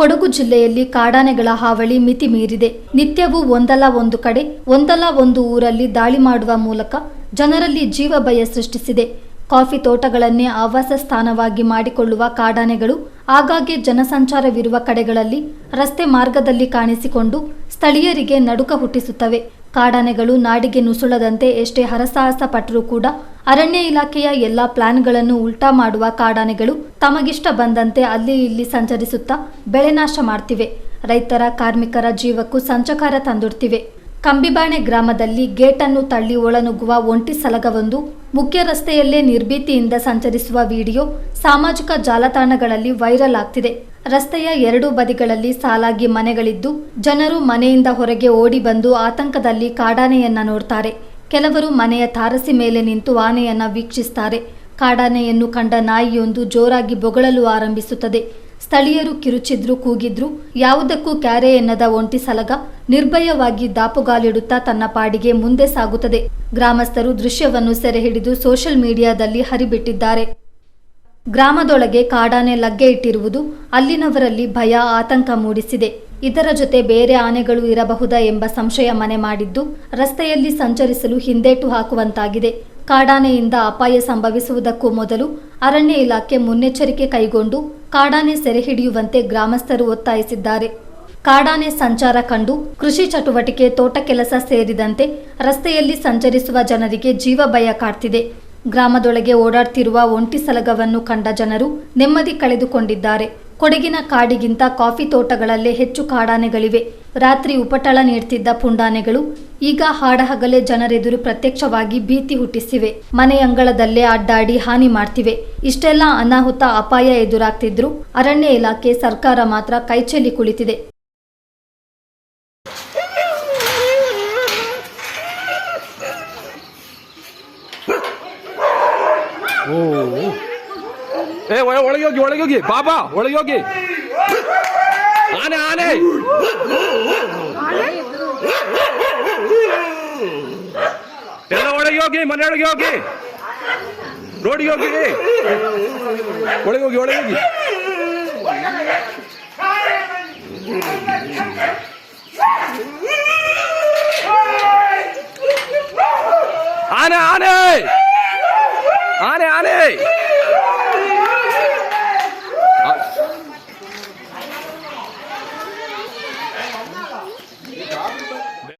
ಕೊಡಗು ಜಿಲ್ಲೆಯಲ್ಲಿ ಕಾಡಾನೆಗಳ ಹಾವಳಿ ಮಿತಿ ಮೀರಿದೆ. ನಿತ್ಯವೂ ಒಂದಲ್ಲ ಒಂದು ಕಡೆ, ಒಂದಲ್ಲ ಒಂದು ಊರಲ್ಲಿ ದಾಳಿ ಮಾಡುವ ಮೂಲಕ ಜನರಲ್ಲಿ ಜೀವ ಭಯ ಸೃಷ್ಟಿಸಿದೆ. ಕಾಫಿ ತೋಟಗಳನ್ನೇ ಆವಾಸ ಸ್ಥಾನವಾಗಿ ಮಾಡಿಕೊಳ್ಳುವ ಕಾಡಾನೆಗಳು ಆಗಾಗ್ಗೆ ಜನಸಂಚಾರವಿರುವ ಕಡೆಗಳಲ್ಲಿ ರಸ್ತೆ ಮಾರ್ಗದಲ್ಲಿ ಕಾಣಿಸಿಕೊಂಡು ಸ್ಥಳೀಯರಿಗೆ ನಡುಕ ಹುಟ್ಟಿಸುತ್ತವೆ. ಕಾಡಾನೆಗಳು ನಾಡಿಗೆ ನುಸುಳದಂತೆ ಎಷ್ಟೇ ಹರಸಾಹಸ ಪಟ್ಟರೂ ಕೂಡ ಅರಣ್ಯ ಇಲಾಖೆಯ ಎಲ್ಲಾ ಪ್ಲಾನ್ಗಳನ್ನು ಉಲ್ಟಾ ಮಾಡುವ ಕಾಡಾನೆಗಳು ತಮಗಿಷ್ಟ ಬಂದಂತೆ ಅಲ್ಲಿ ಇಲ್ಲಿ ಸಂಚರಿಸುತ್ತಾ ಬೆಳೆ ನಾಶ ಮಾಡ್ತಿವೆ. ರೈತರ, ಕಾರ್ಮಿಕರ ಜೀವಕ್ಕೂ ಸಂಚಕಾರ ತಂದೊಡ್ತಿವೆ. ಕಂಬಿಬಾಣೆ ಗ್ರಾಮದಲ್ಲಿ ಗೇಟನ್ನು ತಳ್ಳಿ ಒಳನುಗ್ಗುವ ಒಂಟಿ ಸಲಗವೊಂದು ಮುಖ್ಯ ರಸ್ತೆಯಲ್ಲೇ ನಿರ್ಭೀತಿಯಿಂದ ಸಂಚರಿಸುವ ವಿಡಿಯೋ ಸಾಮಾಜಿಕ ಜಾಲತಾಣಗಳಲ್ಲಿ ವೈರಲ್ ಆಗ್ತಿದೆ. ರಸ್ತೆಯ ಎರಡೂ ಬದಿಗಳಲ್ಲಿ ಸಾಲಾಗಿ ಮನೆಗಳಿದ್ದು ಜನರು ಮನೆಯಿಂದ ಹೊರಗೆ ಓಡಿ ಬಂದು ಆತಂಕದಲ್ಲಿ ಕಾಡಾನೆಯನ್ನ ನೋಡ್ತಾರೆ. ಕೆಲವರು ಮನೆಯ ತಾರಸಿ ಮೇಲೆ ನಿಂತು ಆನೆಯನ್ನ ವೀಕ್ಷಿಸ್ತಾರೆ ಕಾಡಾನೆಯನ್ನು ಕಂಡ ನಾಯಿಯೊಂದು ಜೋರಾಗಿ ಬೊಗಳಲು ಆರಂಭಿಸುತ್ತದೆ. ಸ್ಥಳೀಯರು ಕಿರುಚಿದ್ರು ಕೂಗಿದ್ರು. ಯಾವುದಕ್ಕೂ ಕ್ಯಾರೆ ಎನ್ನದ ಒಂಟಿ ಸಲಗ ನಿರ್ಭಯವಾಗಿ ದಾಪುಗಾಲಿಡುತ್ತಾ ತನ್ನ ಪಾಡಿಗೆ ಮುಂದೆ ಸಾಗುತ್ತದೆ. ಗ್ರಾಮಸ್ಥರು ದೃಶ್ಯವನ್ನು ಸೆರೆ ಹಿಡಿದು ಸೋಷಿಯಲ್ ಮೀಡಿಯಾದಲ್ಲಿ ಹರಿಬಿಟ್ಟಿದ್ದಾರೆ. ಗ್ರಾಮದೊಳಗೆ ಕಾಡಾನೆ ಲಗ್ಗೆ ಇಟ್ಟಿರುವುದು ಅಲ್ಲಿನವರಲ್ಲಿ ಭಯ, ಆತಂಕ ಮೂಡಿಸಿದೆ. ಇದರ ಜೊತೆ ಬೇರೆ ಆನೆಗಳು ಇರಬಹುದಾ ಎಂಬ ಸಂಶಯ ಮನೆ ಮಾಡಿದ್ದು, ರಸ್ತೆಯಲ್ಲಿ ಸಂಚರಿಸಲು ಹಿಂದೇಟು ಹಾಕುವಂತಾಗಿದೆ. ಕಾಡಾನೆಯಿಂದ ಅಪಾಯ ಸಂಭವಿಸುವುದಕ್ಕೂ ಮೊದಲು ಅರಣ್ಯ ಇಲಾಖೆ ಮುನ್ನೆಚ್ಚರಿಕೆ ಕೈಗೊಂಡು ಕಾಡಾನೆ ಸೆರೆ ಹಿಡಿಯುವಂತೆ ಗ್ರಾಮಸ್ಥರು ಒತ್ತಾಯಿಸಿದ್ದಾರೆ. ಕಾಡಾನೆ ಸಂಚಾರ ಕಂಡು ಕೃಷಿ ಚಟುವಟಿಕೆ ತೋಟ ಕೆಲಸ ಸೇರಿದಂತೆ ರಸ್ತೆಯಲ್ಲಿ ಸಂಚರಿಸುವ ಜನರಿಗೆ ಜೀವ ಭಯ ಕಾಡ್ತಿದೆ. ಗ್ರಾಮದೊಳಗೆ ಓಡಾಡ್ತಿರುವ ಒಂಟಿ ಸಲಗವನ್ನು ಕಂಡ ಜನರು ನೆಮ್ಮದಿ ಕಳೆದುಕೊಂಡಿದ್ದಾರೆ. ಕೊಡಗಿನ ಕಾಡಿಗಿಂತ ಕಾಫಿ ತೋಟಗಳಲ್ಲೇ ಹೆಚ್ಚು ಕಾಡಾನೆಗಳಿವೆ. ರಾತ್ರಿ ಉಪಟಳ ನೀಡ್ತಿದ್ದ ಪುಂಡಾನೆಗಳು ಈಗ ಹಾಡಹಗಲೇ ಜನರೆದುರು ಪ್ರತ್ಯಕ್ಷವಾಗಿ ಭೀತಿ ಹುಟ್ಟಿಸಿವೆ. ಮನೆಯಂಗಳದಲ್ಲೇ ಅಡ್ಡಾಡಿ ಹಾನಿ ಮಾಡ್ತಿವೆ. ಇಷ್ಟೆಲ್ಲ ಅನಾಹುತ ಅಪಾಯ ಎದುರಾಗ್ತಿದ್ರು. ಅರಣ್ಯ ಇಲಾಖೆ ಸರ್ಕಾರ ಮಾತ್ರ ಕೈಚೆಲ್ಲಿ ಕುಳಿತಿದೆ. ഓ. ഏ ഒളകി നോക്കി ഒളകി നോക്കി പാപ്പാ ഒളകി നോക്കി ആന ആനെ. എല്ലാം ഒളകി നോക്കി മന ഒളകി നോക്കി റോഡി നോക്കി ഒളകി നോക്കി ഒളകി നോക്കി ആന ആനേ. 阿里阿里。